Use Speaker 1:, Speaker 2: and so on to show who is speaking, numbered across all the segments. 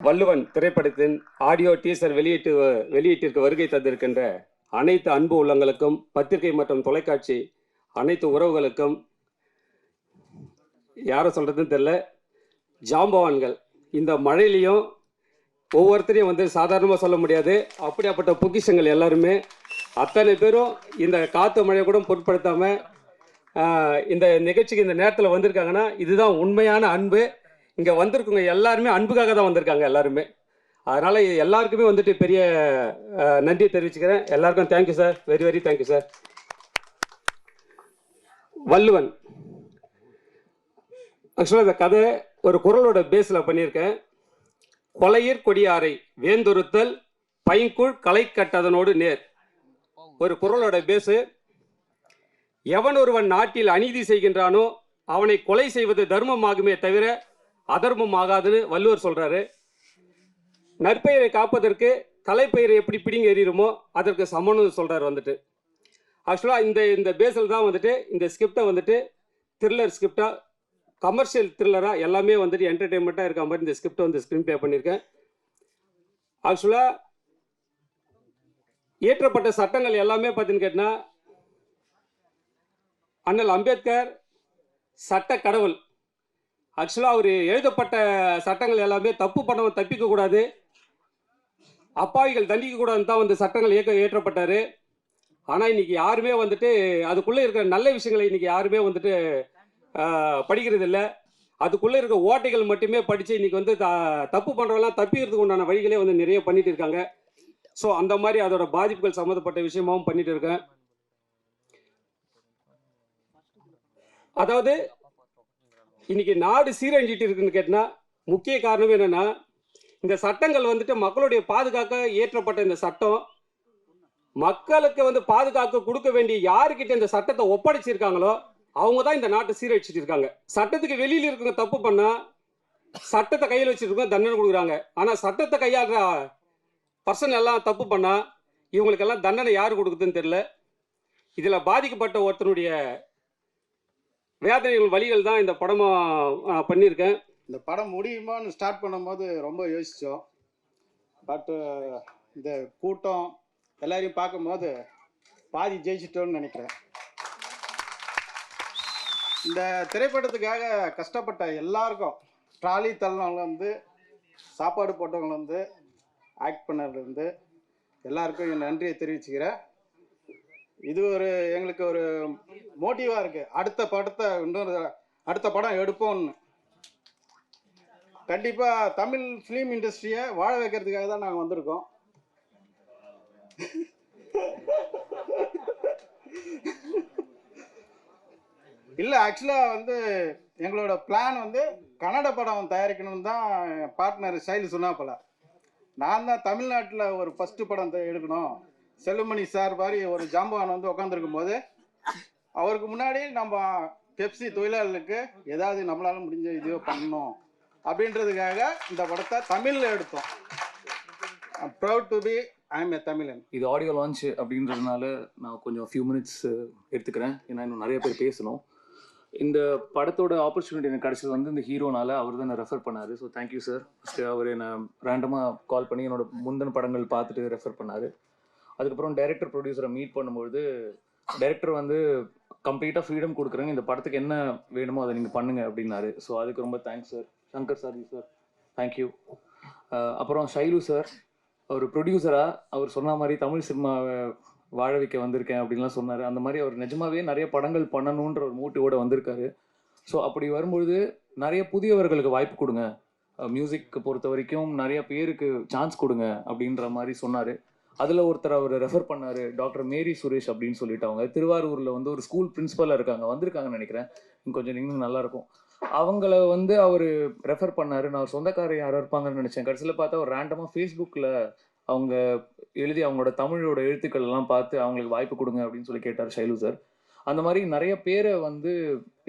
Speaker 1: வள்ளுவன் திரைப்படத்தின் audio teaser வெளியீட்டு வெளியீட்டிற்கு வருகை தந்திருக்கின்ற அனைத்து அன்பு உள்ளங்களுக்கும் பத்திரிகை மற்றும் தொலைக்காட்சி அனைத்து உறவுகளுக்கும் யாரை சொல்கிறதுன்னு தெரில ஜாம்பவான்கள். இந்த மழையிலையும் ஒவ்வொருத்தரையும் வந்து சாதாரணமாக சொல்ல முடியாது. அப்படியாப்பட்ட பொக்கிஷங்கள் எல்லாருமே அத்தனை பேரும் இந்த காற்று மழையை கூட பொருட்படுத்தாமல் இந்த நிகழ்ச்சிக்கு இந்த நேரத்தில் வந்திருக்காங்கன்னா இதுதான் உண்மையான அன்பு. இங்கே வந்திருக்குங்க எல்லாருமே அன்புக்காக தான் வந்திருக்காங்க எல்லாருமே. அதனால் எல்லாருக்குமே வந்துட்டு பெரிய நன்றி தெரிவிச்சுக்கிறேன். எல்லாருக்கும் thank you sir very very thank you sir Valluvan. ஆக்சுவலாக இந்த கதை ஒரு குரலோட பேஸில் பண்ணியிருக்கேன். கொலையர் கொடியாரை வேந்தொருத்தல் பைங்குள் களை கட்டதனோடு நேர். ஒரு குரலோட பேஸு எவன் ஒருவன் நாட்டில் அநீதி செய்கின்றானோ அவனை கொலை செய்வது தர்மமாகுமே தவிர அதர்மம் ஆகாதுன்னு வள்ளுவர் சொல்றாரு. நற்பெயரை காப்பதற்கு தலைப்பெயரை எப்படி பிடிங்க எறியுமோ அதற்கு சமம்னு சொல்றாரு வந்துட்டு. ஆக்சுவலாக இந்த இந்த பேஸில் தான் வந்துட்டு இந்த ஸ்கிரிப்டை வந்துட்டு த்ரில்லர் ஸ்கிரிப்டாக கமர்ஷியல் த்ரில்லராக எல்லாமே வந்துட்டு என்டர்டெயின்மெண்ட்டாக இருக்க மாதிரி இந்த ஸ்கிரிப்டை வந்து ஸ்க்ரீன் ப்ளே பண்ணியிருக்கேன் ஆக்சுவலாக இயற்றப்பட்ட சட்டங்கள் எல்லாமே பார்த்தீங்கன்னு கேட்டால் அண்ணல் அம்பேத்கர் சட்ட கடவுள். ஆக்சுவலாக அவர் எழுதப்பட்ட சட்டங்கள் எல்லாமே தப்பு பண்ணவன் தப்பிக்க கூடாது. அப்பாவிகள் தண்டிக்கக்கூடாதுன்னு தான் வந்து சட்டங்கள் இயக்க இயற்றப்பட்டார். ஆனால் இன்னைக்கு யாருமே வந்துட்டு அதுக்குள்ளே இருக்கிற நல்ல விஷயங்களை இன்னைக்கு யாருமே வந்துட்டு படிக்கிறது இல்லை. அதுக்குள்ளே இருக்க ஓட்டைகள் மட்டுமே படித்து இன்னைக்கு வந்து த- தப்பு பண்ணுறவெல்லாம் தப்பிக்கிறதுக்கு உண்டான வழிகளே வந்து நிறைய பண்ணிட்டு இருக்காங்க. ஸோ அந்த மாதிரி அதோட பாதிப்புகள் சம்மந்தப்பட்ட விஷயமாவும் பண்ணிட்டு இருக்கேன். அதாவது இன்னைக்கு நாடு சீரழிஞ்சிட்டு இருக்குன்னு கேட்டால் முக்கிய காரணம் என்னென்னா இந்த சட்டங்கள் வந்துட்டு மக்களுடைய பாதுகாக்க இயற்றப்பட்ட இந்த சட்டம். மக்களுக்கு வந்து பாதுகாக்க கொடுக்க வேண்டிய யாருக்கிட்ட இந்த சட்டத்தை ஒப்படைச்சிருக்காங்களோ அவங்க தான் இந்த நாட்டை சீரழிச்சிட்டு இருக்காங்க. சட்டத்துக்கு வெளியில் இருக்கவங்க தப்பு பண்ணால் சட்டத்தை கையில் வச்சுருக்கோம் தண்டனை கொடுக்குறாங்க. ஆனால் சட்டத்தை கையாளுற பர்சன் எல்லாம் தப்பு பண்ணால் இவங்களுக்கெல்லாம் தண்டனை யார் கொடுக்குதுன்னு தெரில இதில் பாதிக்கப்பட்ட ஒருத்தனுடைய வேதனைகள் வழிகள் தான் இந்த படமாக பண்ணியிருக்கேன்.
Speaker 2: இந்த படம் முடியுமான்னு ஸ்டார்ட் பண்ணும்போது ரொம்ப யோசித்தோம் பட்டு இந்த கூட்டம் எல்லாரையும் பார்க்கும்போது பாதி ஜெயிச்சிட்டோன்னு நினைக்கிறேன். இந்த திரைப்படத்துக்காக கஷ்டப்பட்ட எல்லாருக்கும் ட்ராலி தள்ளவங்கலேருந்து சாப்பாடு போட்டவங்கலேருந்து ஆக்ட் பண்ணதுலேருந்து எல்லாருக்கும் என் நன்றியை தெரிவிச்சுக்கிறேன். இது ஒரு எங்களுக்கு ஒரு மோட்டிவாக இருக்குது அடுத்த படத்தை இன்னொரு அடுத்த படம் எடுப்போம்னு. கண்டிப்பா தமிழ் ஃபிலிம் இண்டஸ்ட்ரியை வாழ வைக்கிறதுக்காக தான் நாங்கள் வந்திருக்கோம். இல்லை ஆக்சுவலாக வந்து எங்களோட பிளான் வந்து கன்னட படம் தயாரிக்கணும்னு தான் பார்ட்னர் ஸ்டைல் சொன்னா போல. நான் தான் தமிழ்நாட்டில் ஒரு ஃபஸ்ட்டு படம் எடுக்கணும் செல்லுமணி சார் மாதிரி ஒரு ஜாம்பவான் வந்து உட்காந்துருக்கும் போது அவருக்கு முன்னாடி நம்ம பெப்சி தொழிலாளர்களுக்கு ஏதாவது நம்மளால முடிஞ்ச இதுவோ பண்ணணும் அப்படின்றதுக்காக இந்த படத்தை தமிழில் எடுத்தோம். Proud to be I am a Tamilan
Speaker 3: இது ஆடியோ லான்ச் அப்படின்றதுனால நான் கொஞ்சம் ஃபியூ மினிட்ஸ் எடுத்துக்கிறேன். ஏன்னா இன்னும் நிறைய பேர் பேசணும். இந்த படத்தோட ஆப்பர்ச்சுனிட்டி எனக்கு கிடைச்சது வந்து இந்த ஹீரோனால அவர் தான் ரெஃபர் பண்ணாரு. So thank you sir first அவர் என்னை ரேண்டமாக கால் பண்ணி என்னோட முந்தின படங்கள் பார்த்துட்டு ரெஃபர் பண்ணாரு. அதுக்கப்புறம் டைரக்டர் ப்ரொடியூசரை மீட் பண்ணும்பொழுது டைரக்டர் வந்து கம்ப்ளீட்டாக ஃப்ரீடம் கொடுக்குறேங்க. இந்த படத்துக்கு என்ன வேணுமோ அதை நீங்கள் பண்ணுங்க அப்படின்னாரு. ஸோ அதுக்கு ரொம்ப thanks sir Shankar sir sir thank you அப்புறம் ஷைலு சார் ஒரு ப்ரொடியூசராக அவர் சொன்ன மாதிரி தமிழ் சினிமாவை வாழ வைக்க வந்திருக்கேன் அப்படின்லாம் சொன்னார். அந்த மாதிரி அவர் நிஜமாவே நிறைய படங்கள் பண்ணணுன்ற ஒரு மூட்டிவோட வந்திருக்காரு. ஸோ அப்படி வரும்பொழுது நிறைய புதியவர்களுக்கு வாய்ப்பு கொடுங்க. மியூசிக் பொறுத்த வரைக்கும் நிறைய பேருக்கு சான்ஸ் கொடுங்க அப்படின்ற மாதிரி சொன்னார். அதில் ஒருத்தர் அவர் ரெஃபர் பண்ணார் டாக்டர் மேரி சுரேஷ் அப்படின்னு சொல்லிட்டு அவங்க. திருவாரூரில் வந்து ஒரு ஸ்கூல் பிரின்ஸிபலாக இருக்காங்க. வந்திருக்காங்கன்னு நினைக்கிறேன். கொஞ்சம் இன்னும் நல்லாயிருக்கும் அவங்கள வந்து அவர் ரெஃபர் பண்ணார். நான் ஒரு சொந்தக்காரர் யாரோ இருப்பாங்கன்னு நினச்சேன். கடைசியில் பார்த்தா ஒரு ரேண்டமாக ஃபேஸ்புக்கில் அவங்க எழுதி அவங்களோட தமிழோட எழுத்துக்கள் எல்லாம் பார்த்து அவங்களுக்கு வாய்ப்பு கொடுங்க அப்படின்னு சொல்லி கேட்டார் ஷைலு சார் அந்த மாதிரி நிறைய பேரை வந்து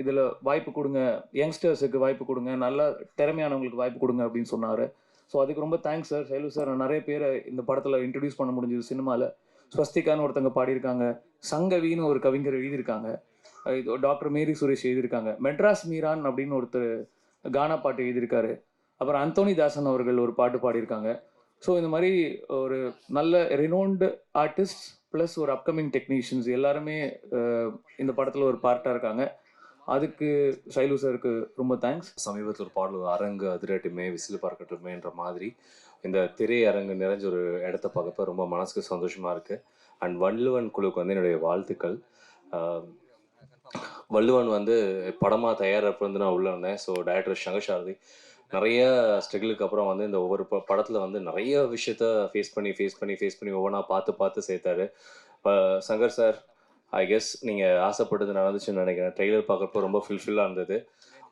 Speaker 3: இதில் வாய்ப்பு கொடுங்க. யங்ஸ்டர்ஸுக்கு வாய்ப்பு கொடுங்க. நல்ல திறமையானவங்களுக்கு வாய்ப்பு கொடுங்க அப்படின்னு சொன்னார். ஸோ அதுக்கு ரொம்ப தேங்க்ஸ் சார் சைலு சார் நிறைய பேரை இந்த படத்தில் இன்ட்ரடியூஸ் பண்ண முடிஞ்சது சினிமாவில் ஸ்வஸ்திகான்னு ஒருத்தங்க பாடியிருக்காங்க. சங்கவின்னு ஒரு கவிஞர் எழுதியிருக்காங்க. இது டாக்டர் மேரி சுரேஷ் எழுதியிருக்காங்க. மெட்ராஸ் மீரான் அப்படின்னு ஒருத்தர் கானா பாட்டு எழுதியிருக்காரு. அப்புறம் அந்தோனி தாசன் அவர்கள் ஒரு பாட்டு பாடியிருக்காங்க. ஸோ இந்த மாதிரி ஒரு நல்ல ரினோன்டு ஆர்டிஸ்ட் ப்ளஸ் ஒரு அப்கமிங் டெக்னீஷியன்ஸ் எல்லாருமே இந்த படத்தில் ஒரு பார்ட்டாக இருக்காங்க. அதுக்கு சைலு சாருக்கு ரொம்ப தேங்க்ஸ்
Speaker 4: சமீபத்தில் ஒரு பாடல் அரங்கு அதிரட்டுமே விசில் பார்க்கட்டுமேன்ற மாதிரி இந்த திரையரங்கு நிறைஞ்ச ஒரு இடத்த பார்க்கப்ப ரொம்ப மனசுக்கு சந்தோஷமாக இருக்குது அண்ட் வள்ளுவன் குழுக்கு வந்து என்னுடைய வாழ்த்துக்கள். வள்ளுவன் வந்து படமாக தயாரிப்பு வந்து நான் உள்ள இருந்தேன். ஸோ டைரக்டர் சங்கர் சாரதி நிறைய ஸ்ட்ரகிளுக்கு அப்புறம் வந்து இந்த ஒவ்வொரு ப படத்தில் வந்து நிறைய விஷயத்த ஃபேஸ் பண்ணி ஃபேஸ் பண்ணி ஃபேஸ் பண்ணி ஒவ்வொன்றா பார்த்து பார்த்து சேர்த்தாரு. இப்போ சங்கர் சார் ஐ கெஸ் நீங்கள் ஆசைப்பட்டது நடந்துச்சுன்னு நினைக்கிறேன். ட்ரெய்லர் பார்க்குறப்போ ரொம்ப ஃபுல்ஃபில்லாக இருந்தது.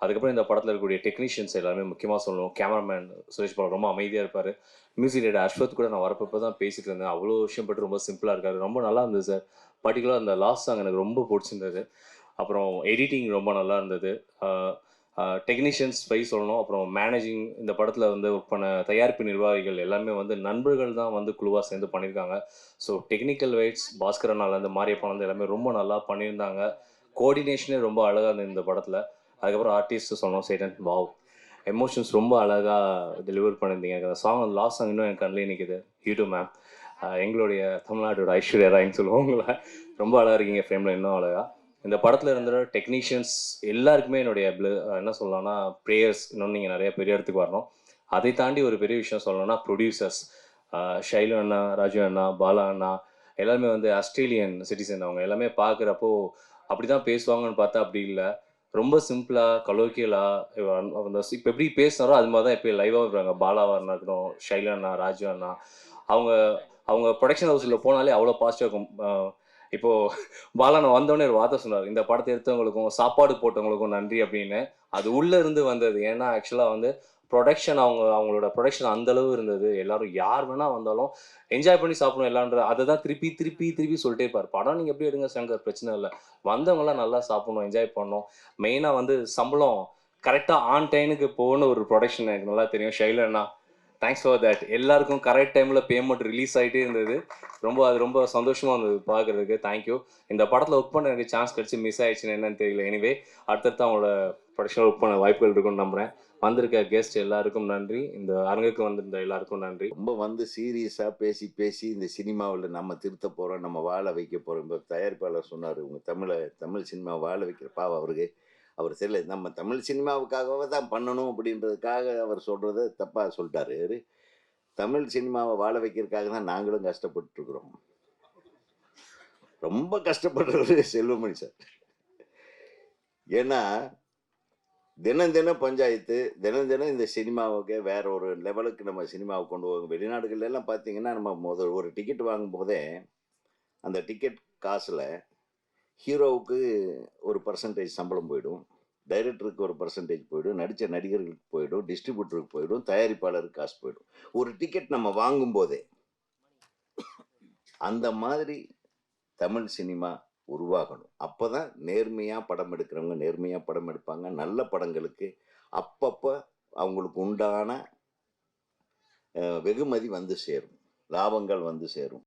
Speaker 4: அதுக்கப்புறம் இந்த படத்தில் இருக்கக்கூடிய டெக்னீஷியன்ஸ் எல்லாமே முக்கியமாக சொல்லணும். கேமராமேன் சுரேஷ் பால் ரொம்ப அமைதியாக இருப்பார். மியூசிக் டேட் அஸ்வத் கூட நான் வரப்போ தான் பேசிட்டு இருந்தேன். அவ்வளோ விஷயம் பட்டு ரொம்ப சிம்பிளாக இருக்காரு. ரொம்ப நல்லா இருந்தது சார் பர்டிகுலர் அந்த லாஸ்ட் சாங் எனக்கு ரொம்ப பிடிச்சிருந்தது. அப்புறம் எடிட்டிங் ரொம்ப நல்லா இருந்தது. டெக்னீஷியன்ஸ் பை சொல்லணும். அப்புறம் மேனேஜிங் இந்த படத்தில் வந்து ஒர்க் பண்ண தயாரிப்பு நிர்வாகிகள் எல்லாமே வந்து நண்பர்கள் தான் வந்து குழுவாக சேர்ந்து பண்ணியிருக்காங்க. ஸோ டெக்னிக்கல் வைட்ஸ் பாஸ்கரனாலேருந்து வந்து எல்லாமே ரொம்ப நல்லா பண்ணியிருந்தாங்க. கோஆர்டினேஷனே ரொம்ப அழகாக இருந்தது இந்த படத்தில். அதுக்கப்புறம் ஆர்டிஸ்ட் சொன்னோம் சேட்டன் வாவ். எமோஷன்ஸ் ரொம்ப அழகாக டெலிவர் பண்ணியிருந்தீங்க. எனக்கு அந்த சாங் லாஸ்ட் சாங் இன்னும் எனக்கு கண்ணிலே நிற்கிது யூடியூப் மேம் எங்களுடைய தமிழ்நாட்டோட ஐஸ்வர்யா ராய்ன்னு சொல்லுவோம் உங்களை. ரொம்ப அழகாக இருக்கீங்க ஃப்ரேமில் இன்னும் அழகாக இந்த படத்தில் இருந்த டெக்னீஷியன்ஸ் எல்லாருக்குமே என்னுடைய என்ன சொல்லலாம்னா ப்ரேயர்ஸ் இன்னும் நீங்கள் நிறைய பெரிய இடத்துக்கு வரணும். அதை தாண்டி ஒரு பெரிய விஷயம் சொல்லணும்னா ப்ரொடியூசர்ஸ் ஷைலு அண்ணா ராஜு அண்ணா பாலா அண்ணா எல்லாருமே வந்து ஆஸ்திரேலியன் சிட்டிசன் அவங்க. எல்லாமே பார்க்குறப்போ அப்படி தான் பேசுவாங்கன்னு பார்த்தா அப்படி இல்லை. ரொம்ப சிம்பிளாக கலோக்கியலாக அந்த இப்போ எப்படி பேசுனாரோ அது மாதிரி தான் இப்போ லைவாக இருப்பாங்க பாலாவாக இருக்கட்டும் ஷைலு அண்ணா ராஜு அண்ணா அவங்க அவங்க ப்ரொடக்ஷன் ஹவுஸில் போனாலே அவ்வளோ பாசிட்டிவாக இருக்கும். இப்போ பாலான வந்தோடனே ஒரு வார்த்தை சொன்னார் இந்த படத்தை எடுத்தவங்களுக்கும் சாப்பாடு போட்டவங்களுக்கும் நன்றி அப்படின்னு. அது உள்ள இருந்து வந்தது. ஏன்னா ஆக்சுவலாக வந்து ப்ரொடக்ஷன் அவங்க அவங்களோட ப்ரொடக்ஷன் அந்த அளவு இருந்தது. எல்லாரும் யார் வேணா வந்தாலும் என்ஜாய் பண்ணி சாப்பிடணும் எல்லான்ற அதை தான் திருப்பி திருப்பி திருப்பி சொல்லிட்டே இருப்பார். படம் நீங்கள் எப்படி எடுங்க சங்கர்? பிரச்சனை இல்லை. வந்தவங்களாம் நல்லா சாப்பிடணும் என்ஜாய் பண்ணணும். மெயினாக வந்து சம்பளம் கரெக்டாக ஆன் டைனுக்கு போகணும் ஒரு ப்ரொடக்ஷன் எனக்கு நல்லா தெரியும். ஷைலன்னா தேங்க்ஸ் ஃபார் தட் எல்லாருக்கும் கரெக்ட் டைமில் பேமெண்ட் ரிலீஸ் ஆகிட்டே இருந்தது. ரொம்ப அது ரொம்ப சந்தோஷமாக இருந்தது பார்க்குறதுக்கு. தேங்க்யூ இந்த படத்தில் ஒர்க் பண்ண எனக்கு சான்ஸ் கிடச்சி மிஸ் ஆயிடுச்சுன்னு என்னன்னு தெரியல. எனிவே அடுத்தடுத்து அவங்களோட ப்ரொடக்ஷனில் ஒர்க் பண்ண வாய்ப்புகள் இருக்கும்னு நம்புகிறேன் வந்திருக்க கெஸ்ட் எல்லாருக்கும் நன்றி. இந்த அரங்குக்கு வந்திருந்த எல்லாருக்கும் நன்றி.
Speaker 5: ரொம்ப வந்து சீரியஸாக பேசி பேசி இந்த சினிமாவில் நம்ம திருத்த போகிறோம் நம்ம வாழ வைக்க போகிறோம் இப்போ தயாரிப்பாளர் சொன்னார் உங்கள் தமிழை தமிழ் சினிமா வாழ வைக்கிற பாவம் அவருக்கு. அவர் தெரியல நம்ம தமிழ் சினிமாவுக்காகவே தான் பண்ணணும் அப்படின்றதுக்காக அவர் சொல்கிறத தப்பாக சொல்லிட்டாரு. தமிழ் சினிமாவை வாழ வைக்கிறதுக்காக தான் நாங்களும் கஷ்டப்பட்டுருக்குறோம். ரொம்ப கஷ்டப்படுறவர் செல்வமணி சார். ஏன்னா தினம் தினம் பஞ்சாயத்து தினம் தினம் இந்த சினிமாவுக்கு வேற ஒரு லெவலுக்கு நம்ம சினிமாவை கொண்டு போவோம் வெளிநாடுகள்லாம் எல்லாம் பார்த்தீங்கன்னா நம்ம முதல் ஒரு டிக்கெட் வாங்கும் போதே அந்த டிக்கெட் காசில் ஹீரோவுக்கு ஒரு பர்சன்டேஜ் சம்பளம் போயிடும். டைரக்டருக்கு ஒரு பர்சன்டேஜ் போயிடும். நடித்த நடிகர்களுக்கு போயிடும். டிஸ்ட்ரிபியூட்டருக்கு போயிடும். தயாரிப்பாளருக்கு காசு போயிடும். ஒரு டிக்கெட் நம்ம வாங்கும் போதே அந்த மாதிரி தமிழ் சினிமா உருவாகணும். அப்போ தான் நேர்மையாக படம் எடுக்கிறவங்க நேர்மையாக படம் எடுப்பாங்க. நல்ல படங்களுக்கு அப்பப்போ அவங்களுக்கு உண்டான வெகுமதி வந்து சேரும். லாபங்கள் வந்து சேரும்.